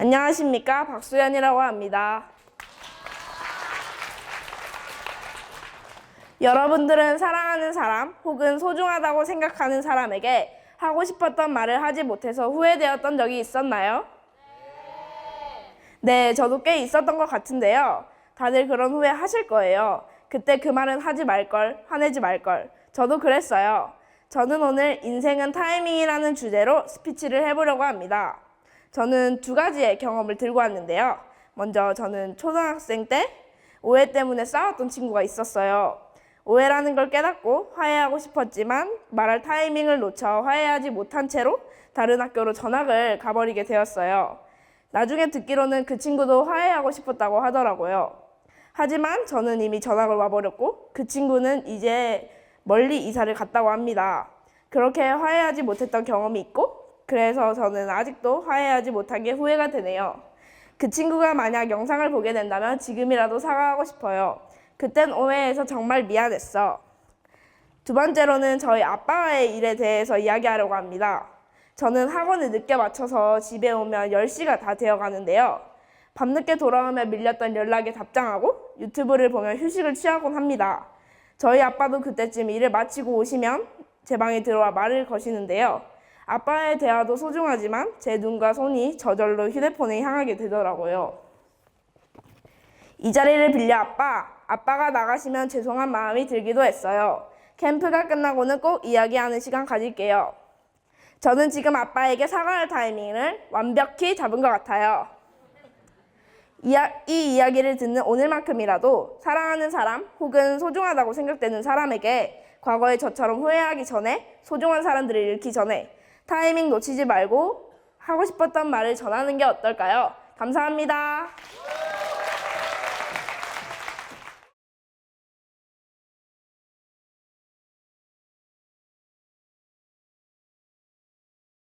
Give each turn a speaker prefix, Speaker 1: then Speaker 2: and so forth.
Speaker 1: 안녕하십니까 박수연이라고 합니다. 여러분들은 사랑하는 사람 혹은 소중하다고 생각하는 사람에게 하고 싶었던 말을 하지 못해서 후회되었던 적이 있었나요? 네, 저도 꽤 있었던 것 같은데요. 다들 그런 후회 하실 거예요. 그때 그 말은 하지 말걸, 화내지 말걸. 저도 그랬어요. 저는 오늘 인생은 타이밍이라는 주제로 스피치를 해보려고 합니다. 저는 두 가지의 경험을 들고 왔는데요. 먼저 저는 초등학생 때 오해 때문에 싸웠던 친구가 있었어요. 오해라는 걸 깨닫고 화해하고 싶었지만 말할 타이밍을 놓쳐 화해하지 못한 채로 다른 학교로 전학을 가버리게 되었어요. 나중에 듣기로는 그 친구도 화해하고 싶었다고 하더라고요. 하지만 저는 이미 전학을 와버렸고 그 친구는 이제 멀리 이사를 갔다고 합니다. 그렇게 화해하지 못했던 경험이 있고 그래서 저는 아직도 화해하지 못한 게 후회가 되네요. 그 친구가 만약 영상을 보게 된다면 지금이라도 사과하고 싶어요. 그땐 오해해서 정말 미안했어. 두 번째로는 저희 아빠의 일에 대해서 이야기하려고 합니다. 저는 학원을 늦게 마쳐서 집에 오면 10시가 다 되어 가는데요. 밤늦게 돌아오면 밀렸던 연락에 답장하고 유튜브를 보며 휴식을 취하곤 합니다. 저희 아빠도 그때쯤 일을 마치고 오시면 제 방에 들어와 말을 거시는데요. 아빠의 대화도 소중하지만 제 눈과 손이 저절로 휴대폰에 향하게 되더라고요. 이 자리를 빌려 아빠, 아빠가 나가시면 죄송한 마음이 들기도 했어요. 캠프가 끝나고는 꼭 이야기하는 시간 가질게요. 저는 지금 아빠에게 사과할 타이밍을 완벽히 잡은 것 같아요. 이야, 이 이야기를 듣는 오늘만큼이라도 사랑하는 사람 혹은 소중하다고 생각되는 사람에게 과거의 저처럼 후회하기 전에 소중한 사람들을 잃기 전에 타이밍 놓치지 말고 하고 싶었던 말을 전하는 게 어떨까요? 감사합니다.